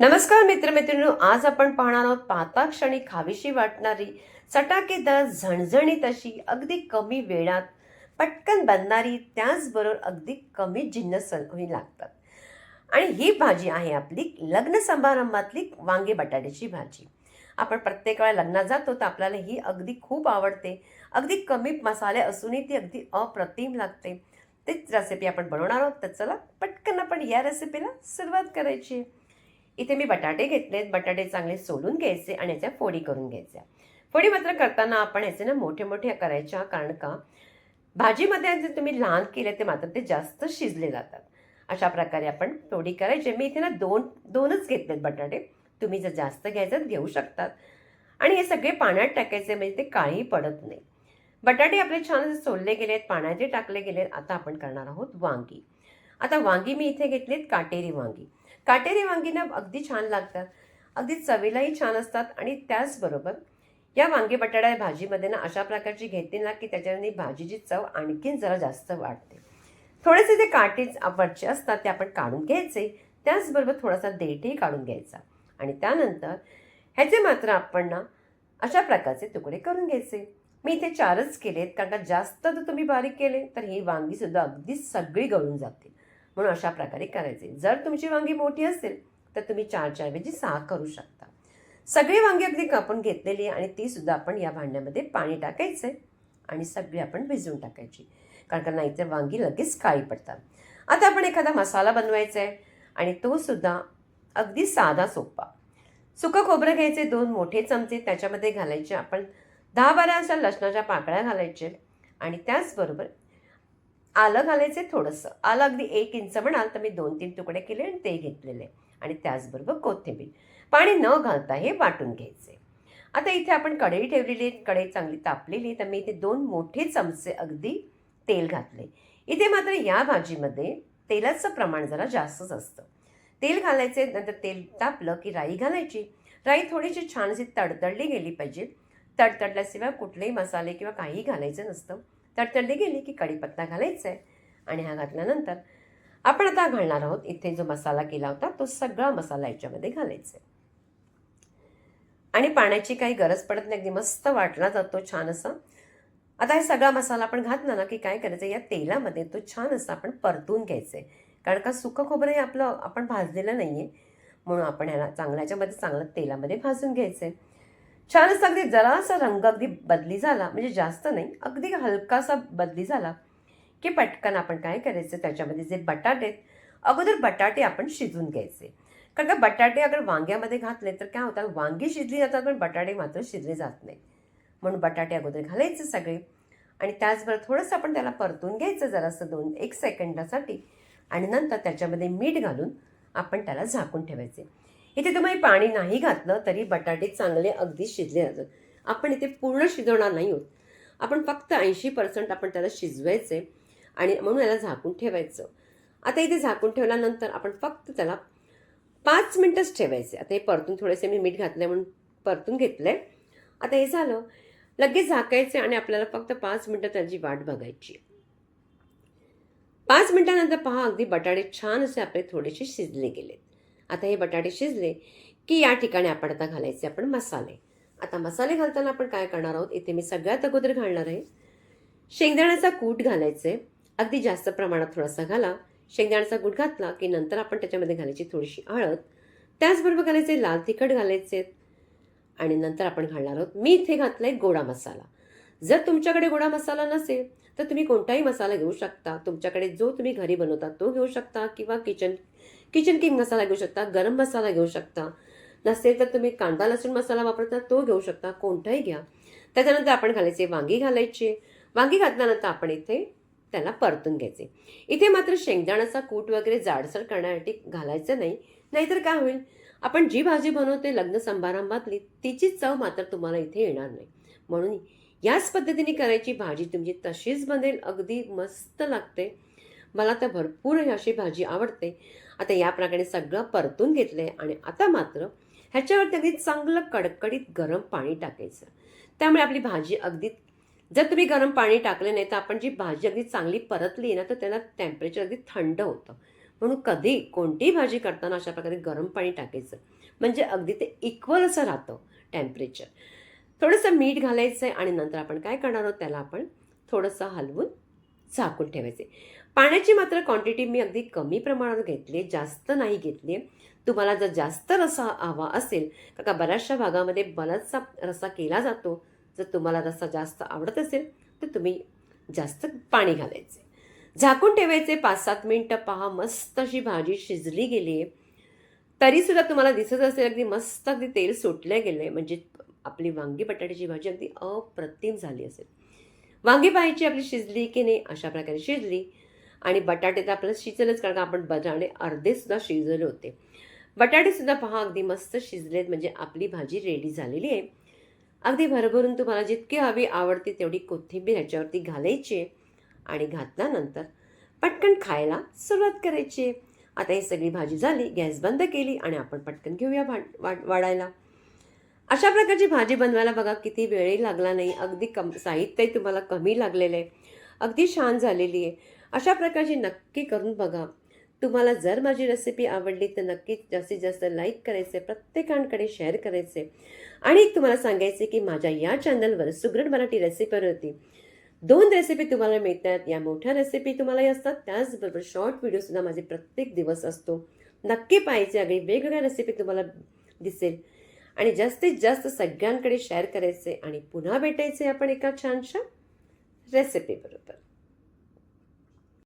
नमस्कार मित्रमैत्रिणींनो आज आपण पाहणार आहोत पाहता क्षणी खावीशी वाटणारी चटाकेदार झणझणीत अशी अगदी कमी वेळात पटकन बनणारी त्याचबरोबर अगदी कमी जिन्नस ही लागतात. आणि ही भाजी आहे आपली लग्न समारंभातली वांगे बटाट्याची भाजी. आपण प्रत्येक वेळा लग्नात जातो तर आपल्याला ही अगदी खूप आवडते. अगदी कमी मसाले असूनही ती अगदी अप्रतिम लागते. तीच रेसिपी आपण बनवणार आहोत तर चला पटकन आपण या रेसिपीला सुरुवात करायची आहे. इथे मी बटाटे घेतलेत. बटाटे चांगले सोलून घ्यायचे आणि याच्या फोडी करून घ्यायच्या. फोडी मात्र करताना आपण याचे ना मोठे मोठे करायच्या. कारण का? भाजीमध्ये जर तुम्ही लहान केले ते मात्र ते जास्त शिजले जातात. अशा प्रकारे आपण फोडी करायचे. मी इथे ना दोन दोनच घेतलेत बटाटे. तुम्ही जर जास्त घ्यायचं घेऊ शकतात. आणि हे सगळे पाण्यात टाकायचे म्हणजे ते काळी पडत नाही. बटाटे आपले छान असे सोलले गेलेत पाण्याचे टाकले गेलेत. आता आपण करणार आहोत वांगी. आता वांगी मी इथे घेतलीत काटेरी वांगी. काटेरी वांगी ना अगदी छान लागतात. अगदी चवीलाही छान असतात आणि त्याचबरोबर या वांगी बटाटा भाजीमध्ये ना अशा प्रकारची घेते ना की त्याच्याने भाजीची चव आणखीन जरा जास्त वाढते. थोडेसे ते काटे वरचे असतात ते आपण काढून घ्यायचे. त्याचबरोबर थोडासा देठही काढून घ्यायचा. आणि त्यानंतर ह्याचे मात्र आपण ना अशा प्रकारचे तुकडे करून घ्यायचे. मी इथे चारच केलेत कारण का जास्त जर तुम्ही बारीक केले तर ही वांगीसुद्धा अगदी सगळी गळून जातील म्हणून अशा प्रकारे करायचे. जर तुमची वांगी मोठी असेल तर तुम्ही चारच्या ऐवजी सहा करू शकता. सगळी वांगी अगदी कापून घेतलेली आहे आणि ती सुद्धा आपण या भांड्यामध्ये पाणी टाकायचं आहे आणि सगळी आपण भिजवून टाकायची. कारण का नाहीतर वांगी लगेच काळी पडतात. आता आपण एखादा मसाला बनवायचा आहे आणि तो सुद्धा अगदी साधा सोपा. सुकं खोबरं घ्यायचे दोन मोठे चमचे त्याच्यामध्ये घालायचे आपण दहा बारा अशा लसणाच्या पाकळ्या घालायचे आणि त्याचबरोबर आलं घालायचे थोडंसं. आलं अगदी एक इंच म्हणाल तर मी दोन तीन तुकडे केले आणि ते घेतलेले. आणि त्याचबरोबर कोथिंबीर. पाणी न घालता हे वाटून घ्यायचे आता इथे आपण कढई ठेवलेली आहे. कढई चांगली तापलेली तर मी इथे दोन मोठे चमचे अगदी तेल घातले इथे मात्र या भाजीमध्ये तेलाचं प्रमाण जरा जास्तच असतं. तेल घालायचे नंतर तेल तापलं की राई घालायची. राई थोडीशी छान अशी तडतडली गेली पाहिजे. तडतडल्याशिवाय कुठलेही मसाले किंवा काहीही घालायचं नसतं. तडतडली गेली की कढीपत्ता घालायचा आहे आणि हा घातल्यानंतर आपण आता घालणार आहोत इथे जो मसाला केला होता तो सगळा मसाला याच्यामध्ये घालायचा आहे. आणि पाण्याची काही गरज पडत नाही अगदी मस्त वाटला जातो छान असा. आता हे सगळा मसाला आपण घातला ना की काय करायचं या तेलामध्ये तो छान असा आपण परतून घ्यायचं आहे. कारण का सुकं खोबरं हे आपलं आपण भाजलेलं नाही आहे म्हणून आपण ह्याला चांगल्या याच्यामध्ये चांगलं तेलामध्ये भाजून घ्यायचं आहे. छानच अगदी जरासा रंग अगदी बदली झाला. म्हणजे जास्त नाही अगदी हलकासा बदली झाला की पटकन आपण काय करायचं? त्याच्यामध्ये जे बटाटे आहेत अगोदर बटाटे आपण शिजून घ्यायचे. कारण का बटाटे अगर वांग्यामध्ये घातले तर काय होतात? वांगी शिजली जातात पण बटाटे मात्र शिजले जात नाही. म्हणून बटाटे अगोदर घालायचे सगळे. आणि त्याचबरोबर थोडंसं आपण त्याला परतून घ्यायचं जरासं दोन एक सेकंदासाठी आणि नंतर त्याच्यामध्ये मीठ घालून आपण त्याला झाकून ठेवायचे. इथे तुम्ही पाणी नाही घातलं तरी बटाटे चांगले अगदी शिजले जातात आपण इथे पूर्ण शिजवणार नाही आहोत. आपण फक्त ऐंशी पर्सेंट आपण त्याला शिजवायचे आणि म्हणून याला झाकून ठेवायचं. आता इथे झाकून ठेवल्यानंतर आपण फक्त त्याला पाच मिनटंच ठेवायचे. आता हे परतून थोडेसे मी मीठ घातले म्हणून परतून घेतलं आहे आता हे झालं लगेच झाकायचे आणि आपल्याला फक्त पाच मिनटं त्याची वाट बघायची. पाच मिनटानंतर पहा अगदी बटाटे छान असे आपले थोडेसे शिजले गेलेत. आता हे बटाटे शिजले की या ठिकाणी आपण आता घालायचे आपण मसाले. आता मसाले घालताना आपण काय करणार आहोत? इथे मी सगळ्यात अगोदर घालणार आहे. शेंगदाण्याचा कूट घालायचे. अगदी जास्त प्रमाणात थोडासा घाला. शेंगदाण्याचा कूट घातला की नंतर आपण त्याच्यामध्ये घालायची थोडीशी हळद. त्याचबरोबर घालायचे लाल तिखट घालायचे. आणि नंतर आपण घालणार आहोत. मी इथे घातलाय गोडा मसाला. जर तुमच्याकडे गोडा मसाला नसेल तर तुम्ही कोणताही मसाला घेऊ शकता. तुमच्याकडे जो तुम्ही घरी बनवता तो घेऊ शकता किंवा किचन किचन किंग मसाला घेऊ शकता गरम मसाला घेऊ शकता. नसेल तर तुम्ही कांदा लसूण मसाला वापरता तो घेऊ शकता कोणताही घ्या. त्याच्यानंतर आपण घालायचे वांगी घालायचे. वांगी घातल्यानंतर आपण इथे त्याला परतून घ्यायचे. इथे मात्र शेंगदाण्याचा कूट वगैरे जाडसर करण्यासाठी घालायचं नाही नाहीतर काय होईल? आपण जी भाजी बनवते लग्न समारंभातली तिची चव मात्र तुम्हाला इथे येणार नाही. म्हणून याच पद्धतीने करायची भाजी तुमची तशीच बनेल अगदी मस्त लागते. मला तर भरपूर अशी भाजी आवडते. आता या प्रकारे सगळं परतून घेतलं आहे आणि आता मात्र ह्याच्यावरती अगदी चांगलं कडकडीत गरम पाणी टाकायचं. त्यामुळे आपली भाजी अगदी जर तुम्ही गरम पाणी टाकले नाही तर आपण जी भाजी अगदी चांगली परतली ना तर त्यांना टेम्परेचर अगदी थंड होतं. म्हणून कधी कोणतीही भाजी करताना अशा प्रकारे गरम पाणी टाकायचं. म्हणजे अगदी ते इक्वल असं राहतं टेम्परेचर थोडंसं मीठ घालायचं आहे आणि नंतर आपण काय करणार आहोत त्याला आपण थोडंसं हलवून झाकून ठेवायचे पाण्याची मात्र क्वांटिटी मी अगदी कमी प्रमाणात घेतली आहे जास्त नाही घेतली तुम्हाला जर जास्त रसा हवा असेल का बऱ्याचशा भागामध्ये बराचसा रसा केला जातो. जर तुम्हाला रसा जास्त आवडत असेल तर तुम्ही जास्त पाणी घालायचे. झाकून ठेवायचे पाच सात मिनटं पहा मस्त अशी भाजी शिजली गेली आहे. तरीसुद्धा तुम्हाला दिसत असेल अगदी मस्त अगदी तेल सुटलं गेलं आहे. म्हणजे आपली वांगी बटाट्याची भाजी अगदी अप्रतिम झाली असेल. वांगी पाहायची आपली शिजली की नाही अशा प्रकारे शिजली. आणि बटाटे तर आपल्याला शिजलेच कारण आपण बटाटे अर्धेसुद्धा शिजवले होते. बटाटेसुद्धा पहा अगदी मस्त शिजलेत. म्हणजे आपली भाजी रेडी झालेली आहे. अगदी भरभरून तुम्हाला जितकी हवी आवडते तेवढी कोथिंबीर ह्याच्यावरती घालायची आहे आणि घातल्यानंतर पटकन खायला सुरुवात करायची. आहे आता ही सगळी भाजी झाली गॅस बंद केली आणि आपण पटकन घेऊया भा वाढ वाढायला. अशा प्रकारची भाजी बनवायला बघा किती वेळही लागला नाही. अगदी कम साहित्यही तुम्हाला कमी लागलेलं आहे. अगदी छान झालेली आहे. अशा प्रकारची नक्की करून बघा. तुम्हाला जर माझी रेसिपी आवडली तर नक्कीच जास्तीत जास्त लाईक करायचे प्रत्येकांकडे शेअर करायचे. आणि एक तुम्हाला सांगायचे की माझ्या या चॅनलवर सुग्रण मराठी रेसिपीवर होती. दोन रेसिपी तुम्हाला मिळतात. या मोठ्या रेसिपी तुम्हालाही असतात. त्याचबरोबर शॉर्ट व्हिडिओसुद्धा माझे प्रत्येक दिवस असतो. नक्की पाहिजे अगदी वेगवेगळ्या रेसिपी तुम्हाला दिसेल. आणि जास्तीत जास्त सगळ्यांकडे शेअर करायचे आणि पुन्हा भेटायचे आपण एका छानशा रेसिपी बरोबर.